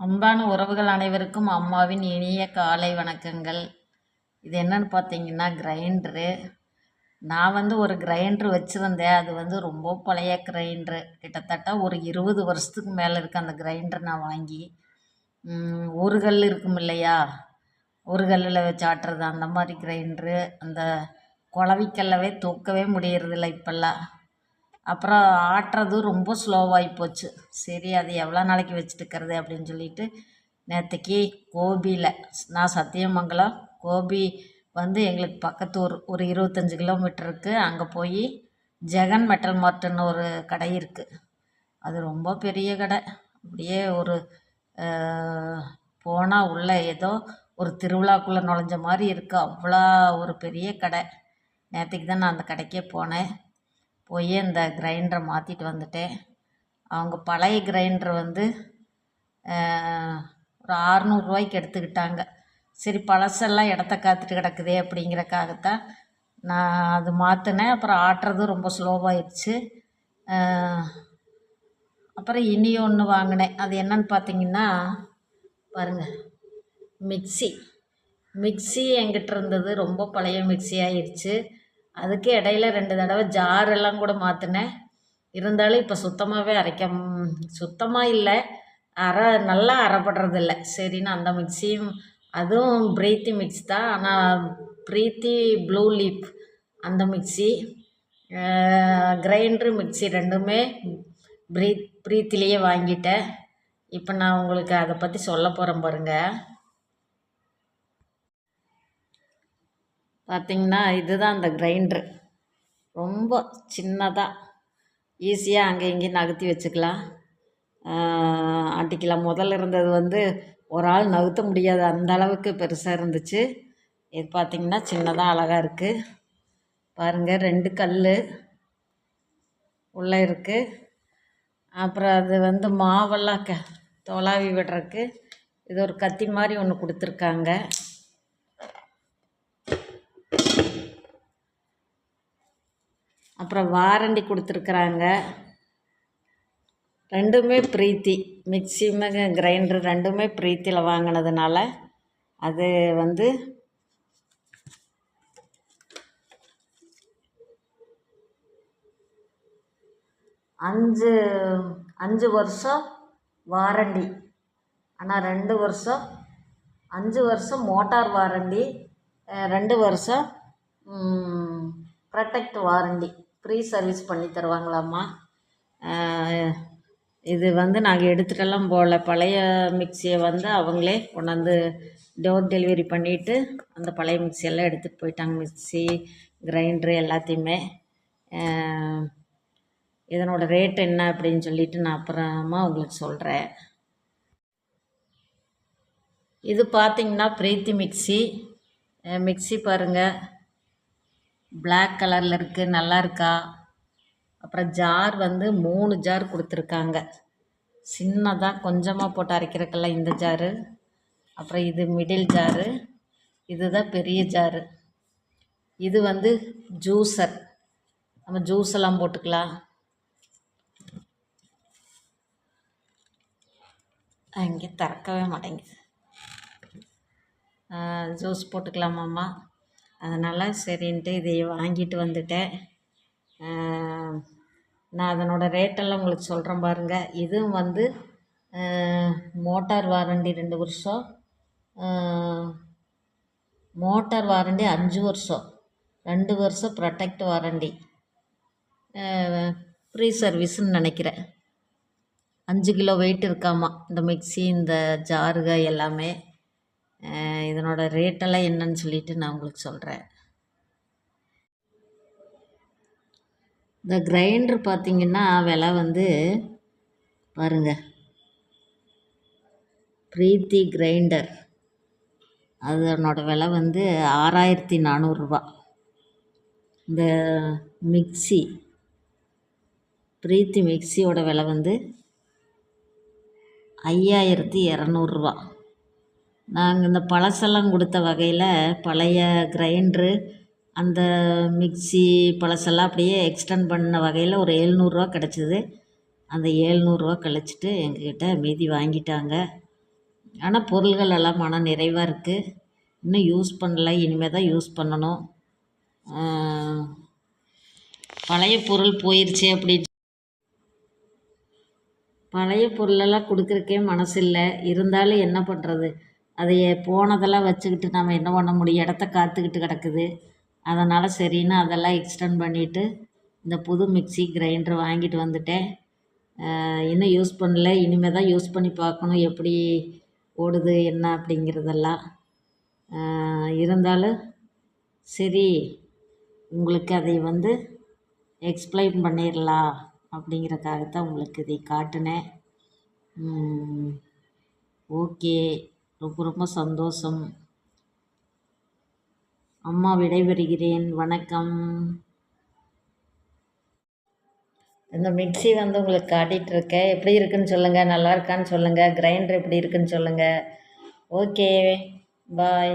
அன்பான உறவுகள் அனைவருக்கும் அம்மாவின் இனிய காலை வணக்கங்கள். இது என்னன்னு பார்த்தீங்கன்னா கிரைண்டரு நான் வந்து ஒரு கிரைண்டர் வச்சுருந்தேன். அது வந்து ரொம்ப பழைய கிரைண்டரு கிட்டத்தட்ட ஒரு இருபது வருஷத்துக்கு மேலே இருக்குது அந்த கிரைண்டர் நான் வாங்கி ஒரு கல் இருக்கும் இல்லையா? ஒரு கல்லில் வச்சு ஆட்டுறது அந்த மாதிரி கிரைண்டரு அந்த குளவிக்கல்லவே தூக்கவே முடியறதில்ல இப்போல்லாம். அப்புறம் ஆட்டுறது ரொம்ப ஸ்லோவாகி போச்சு. சரி அது எவ்வளோ நாளைக்கு வச்சுட்டுக்கிறது அப்படின்னு சொல்லிட்டு நேற்றுக்கு கோபியில் நான் சத்தியமங்கலம் கோபி வந்து எங்களுக்கு பக்கத்து ஊர் ஒரு இருபத்தஞ்சி கிலோமீட்டர் இருக்குது அங்கே போய் ஜெகன் மெட்டல் மார்ட்டுன்னு ஒரு கடை இருக்குது அது ரொம்ப பெரிய கடை. அப்படியே ஒரு போனால் உள்ளே ஏதோ ஒரு திருவிழாக்குள்ளே நுழைஞ்ச மாதிரி இருக்குது அவ்வளோ ஒரு பெரிய கடை. நேற்றுக்கு தான் நான் அந்த கடைக்கே போனேன். போய் அந்த கிரைண்டரை மாற்றிட்டு வந்துட்டேன். அவங்க பழைய கிரைண்டர் வந்து ஒரு அறநூறுவாய்க்கு எடுத்துக்கிட்டாங்க. சரி பழசெல்லாம் இடத்த காத்துட்டு கிடக்குதே அப்படிங்கிறக்காகத்தான் நான் அது மாற்றினேன் அப்புறம் ஆட்டுறதும் ரொம்ப ஸ்லோவாகிடுச்சு அப்புறம் இனி ஒன்று வாங்கினேன். அது என்னன்னு பார்த்தீங்கன்னா பாருங்கள் மிக்ஸி. மிக்ஸி என்கிட்ட இருந்தது. ரொம்ப பழைய மிக்ஸி ஆயிடுச்சு அதுக்கு இடையில ரெண்டு தடவை ஜார் எல்லாம் கூட மாற்றினேன் இருந்தாலும் இப்போ சுத்தமாகவே அரைக்க சுத்தமாக இல்லை. அரை நல்லா அரைப்படுறதில்ல சரின்னு அந்த மிக்ஸியும் அதுவும் பிரீத்தி மிக்ஸ் தான். ஆனால் பிரீத்தி ப்ளூ லீப் அந்த மிக்ஸி கிரைண்டரு மிக்ஸி ரெண்டுமே பிரீத் பிரீத்திலேயே வாங்கிட்டேன். இப்போ நான் உங்களுக்கு அதை பற்றி சொல்ல போகிறேன் பாருங்கள் பார்த்தீங்கன்னா இதுதான் அந்த கிரைண்டரு ரொம்ப சின்னதாக ஈஸியாக அங்கே இங்கேயும் நகர்த்தி வச்சுக்கலாம். ஆட்டிக்கலாம் முதல்ல இருந்தது வந்து ஒரு ஆள் நகர்த்த முடியாது. அந்த அளவுக்கு பெருசாக இருந்துச்சு. இது பார்த்திங்கன்னா சின்னதாக அழகாக இருக்குது பாருங்கள் ரெண்டு கல் உள்ளே இருக்குது அப்புறம் அது வந்து மாவெல்லாம் க தொலாவி விடுறதுக்கு இது ஒரு கத்தி மாதிரி ஒன்று கொடுத்துருக்காங்க. அப்புறம் வாரண்டி கொடுத்துருக்குறாங்க. ரெண்டுமே பிரீத்தி. மிக்சியுமே கிரைண்டர் ரெண்டுமே பிரீத்தியில் வாங்கினதுனால அது வந்து அஞ்சு அஞ்சு வருஷம் வாரண்டி. ஆனால் ரெண்டு வருஷம் அஞ்சு வருஷம் மோட்டார் வாரண்டி ரெண்டு வருஷம் ப்ரொடெக்ட் வாரண்டி. ஃப்ரீ சர்வீஸ் பண்ணி தருவாங்களாம்மா? இது வந்து நாங்கள் எடுத்துகிட்டெல்லாம் போகல பழைய மிக்சியை வந்து அவங்களே கொண்டாந்து டோர் டெலிவரி பண்ணிவிட்டு அந்த பழைய மிக்சியெல்லாம் எடுத்துகிட்டு போயிட்டாங்க. மிக்சி கிரைண்டரு எல்லாத்தையுமே. இதனோட ரேட் என்ன அப்படின்னு சொல்லிட்டு நான் அப்புறமா உங்களுக்கு சொல்கிறேன் இது பார்த்தீங்கன்னா பிரீத்தி மிக்ஸி மிக்சி மிக்ஸி பாருங்கள் பிளாக் கலரில் இருக்குது நல்லா இருக்கா? அப்புறம் ஜார் வந்து மூணு ஜார் கொடுத்துருக்காங்க. சின்னதாக கொஞ்சமாக போட்டு அரைக்கிறக்கெல்லாம் இந்த ஜாரு அப்புறம் இது மிடில் ஜாரு இதுதான் பெரிய ஜாரு இது வந்து ஜூஸர் நம்ம ஜூஸ் எல்லாம் போட்டுக்கலாம். அங்கே திறக்கவே மாட்டேங்குது. ஜூஸ் போட்டுக்கலாமாம்மா அதனால் சரின்ட்டு இதை வாங்கிட்டு வந்துட்டேன். நான் அதனோட ரேட்டெல்லாம் உங்களுக்கு சொல்கிறேன் பாருங்கள் இதுவும் வந்து மோட்டார் வாரண்டி ரெண்டு வருஷம். மோட்டார் வாரண்டி அஞ்சு வருஷம். ரெண்டு வருஷம் ப்ரொடெக்ட் வாரண்டி. ஃப்ரீ சர்வீஸ்ன்னு நினைக்கிறேன். அஞ்சு கிலோ வெயிட் இருக்காமா? இந்த மிக்ஸி இந்த ஜாருக எல்லாமே. இதனோட ரேட்டெல்லாம் என்னன்னு சொல்லிட்டு நான் உங்களுக்கு சொல்கிறேன் இந்த கிரைண்டர் பார்த்தீங்கன்னா விலை வந்து பாருங்க. பிரீத்தி கிரைண்டர் அதனோட விலை வந்து ஆறாயிரத்தி நானூறுரூவா இந்த மிக்சி பிரீத்தி மிக்ஸியோட விலை வந்து ஐயாயிரத்தி இரநூறுவா நாங்கள் இந்த பழசெல்லாம் கொடுத்த வகையில் பழைய கிரைண்ட்ரு அந்த மிக்ஸி பழசெல்லாம் அப்படியே எக்ஸ்டெண்ட் பண்ண வகையில் ஒரு எழுநூறுவா கிடச்சிது. அந்த ஏழ்நூறுரூவா கழிச்சிட்டு எங்ககிட்ட மீதி வாங்கிட்டாங்க. ஆனால் பொருள்கள் எல்லாம் மன நிறைவாக இருக்குது இன்னும் யூஸ் பண்ணல இனிமேல் தான் யூஸ் பண்ணணும். பழைய பொருள் போயிடுச்சு அப்படின்னு. பழைய பொருளெல்லாம் கொடுக்குறக்கே மனசு இல்லை இருந்தாலும் என்ன பண்ணுறது அதை போனதெல்லாம் வச்சுக்கிட்டு நம்ம என்ன பண்ண முடியும்? இடத்த காத்துக்கிட்டு கிடக்குது. அதனால் சரின்னு அதெல்லாம் எக்ஸ்டெண்ட் பண்ணிவிட்டு இந்த புது மிக்ஸி கிரைண்டர் வாங்கிட்டு வந்துட்டேன். இன்னும் யூஸ் பண்ணல. இனிமேல் தான் யூஸ் பண்ணி பார்க்கணும். எப்படி ஓடுது என்ன அப்படிங்கிறதெல்லாம். இருந்தாலும் சரி உங்களுக்கு அதை வந்து எக்ஸ்பிளைன் பண்ணிடலாம் அப்படிங்கிறக்காகத்தான் உங்களுக்கு இதை காட்டினேன். ஓகே. ரொம்ப ரொம்ப சந்தோஷம். அம்மா விடைபெறுகிறேன். வணக்கம். இந்த மிக்ஸி வந்து உங்களுக்கு காட்டிகிட்டு இருக்கேன் எப்படி இருக்குன்னு சொல்லுங்கள் நல்லா இருக்கான்னு சொல்லுங்கள் கிரைண்டர் எப்படி இருக்குன்னு சொல்லுங்கள் ஓகே பாய்